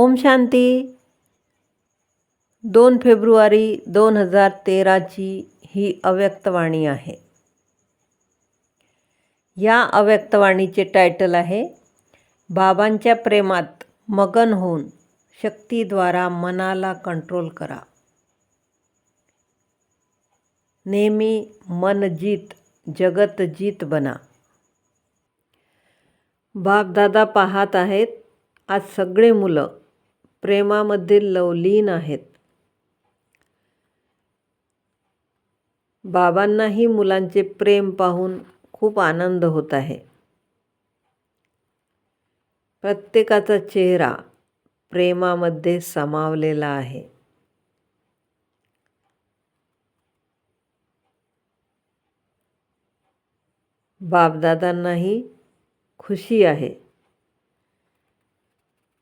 ओम शांती. दोन फेब्रुवारी दोन हजार तेराची ही अव्यक्तवाणी आहे. या अव्यक्तवाणीचे टायटल आहे बाबांच्या प्रेमात मगन होऊन शक्तीद्वारा मनाला कंट्रोल करा. नेहमी मन जीत जगत जीत बना. बापदादा पाहत आहेत आज सगळे मुलं. प्रेमामध्ये लवलीन आहेत. बाबांनाही मुलांचे प्रेम पाहून खूप आनंद होत आहे. प्रत्येकाचा चेहरा प्रेमामध्ये समावलेला आहे. बापदादांनाही खुशी आहे.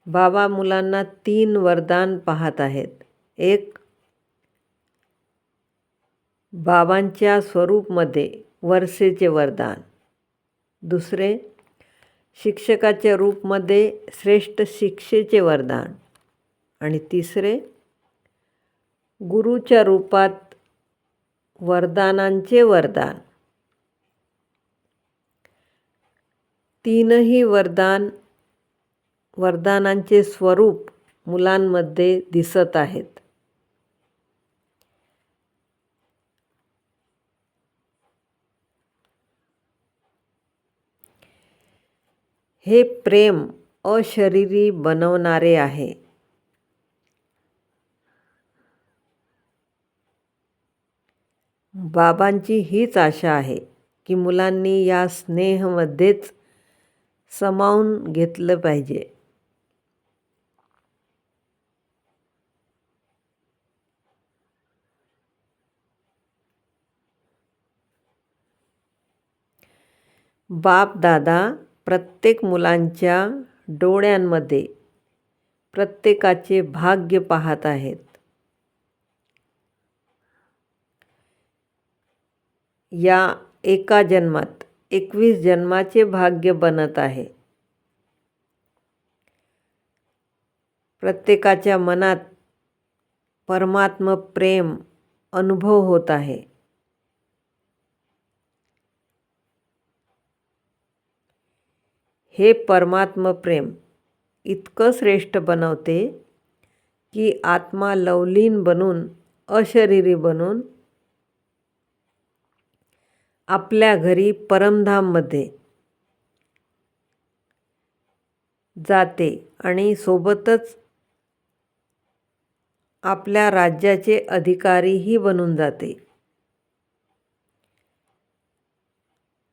बाबा मुलांना तीन वरदान पाहत आहेत. एक बाबांच्या स्वरूपमध्ये वर्षेचे वरदान. दुसरे शिक्षकाच्या रूपमध्ये श्रेष्ठ शिक्षेचे वरदान. आणि तिसरे गुरुच्या रूपात वरदानांचे वरदान. तीनही वरदान वरदानांचे स्वरूप मुलांमध्ये दिसत आहेत. हे प्रेम अशरीरी बनवणारे आहे. बाबांची हीच आशा आहे की मुलांनी या स्नेहमध्येच समावून घेतलं पाहिजे. बाप दादा प्रत्येक मुलांच्या डोळ्यांमध्ये प्रत्येकाचे भाग्य पाहत आहेत. या एका जन्मात एकवीस जन्माचे भाग्य बनत आहे. प्रत्येकाच्या मनात परमात्म प्रेम अनुभव होत आहे. हे परमात्म प्रेम इतकं श्रेष्ठ बनवते की आत्मा लवलीन बनून अशरीरी बनून आपल्या घरी परमधाममध्ये जाते आणि सोबतच आपल्या राज्याचे अधिकारीही बनून जाते.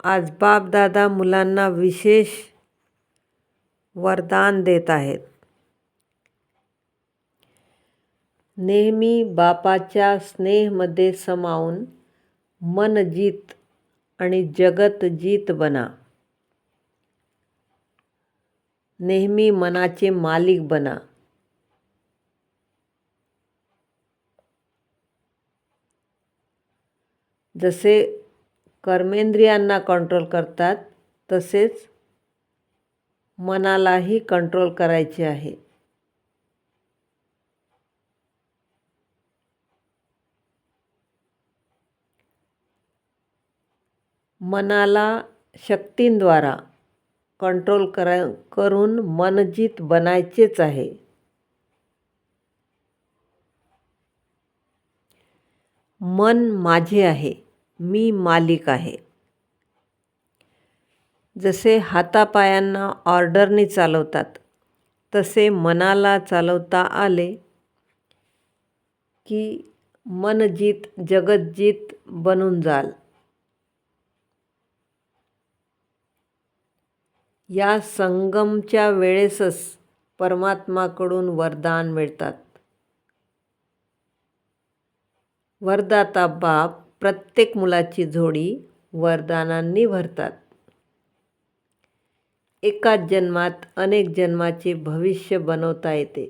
आज बापदादा मुलांना विशेष वरदान देत आहेत. नेहमी बापाच्या स्नेहमध्ये समावून मन जीत आणि जगत जीत बना. नेहमी मनाचे मालिक बना. जसे कर्मेंद्रियांना कंट्रोल करतात तसेच मनालाही कंट्रोल करायचे आहे. मनाला शक्तींद्वारा कंट्रोल करा करून मनजीत बनायचेच आहे. मन माझे आहे मी मालिक आहे. जसे हातापायांना ऑर्डरने चालवतात तसे मनाला चालवता आले की मनजीत जगतजीत बनून जाल. या संगमच्या वेळेसच परमात्माकडून वरदान मिळतात. वरदाता बाप प्रत्येक मुलाची जोडी वरदानांनी भरतात. एकाच जन्मात अनेक जन्माचे भविष्य बनवता येते.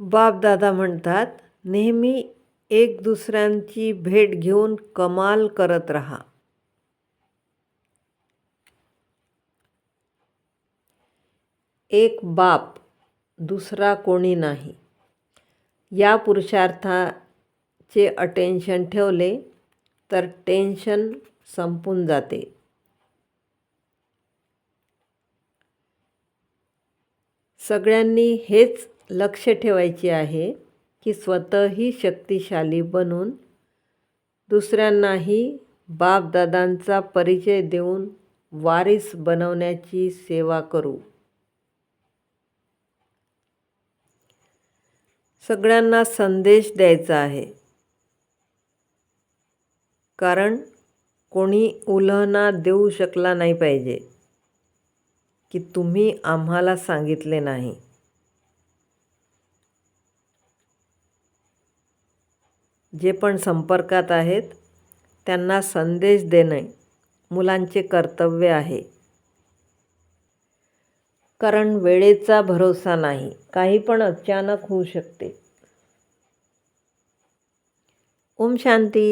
बापदादा म्हणतात नेहमी एक दुसऱ्यांची भेट घेऊन कमाल करत राहा. एक बाप दुसरा कोणी नाही. या पुरुषार्थाचे अटेन्शन ठेवले तर टेन्शन संपून जाते. सगळ्यांनी हेच लक्ष ठेवायचे आहे की स्वतःही शक्तिशाली बनून दुसऱ्यांनाही बापदादांचा परिचय देऊन वारीस बनवण्याची सेवा करू. सगळ्यांना संदेश द्यायचा आहे. कारण कोणी उल्हना देऊ शकला नाही पाहिजे की तुम्ही आम्हाला सांगितले नाही. जे पण संपर्कात आहेत त्यांना संदेश देणे मुलांचे कर्तव्य आहे. कारण वेळेचा भरोसा नाही. काही पण अचानक होऊ शकते. ओम शांती.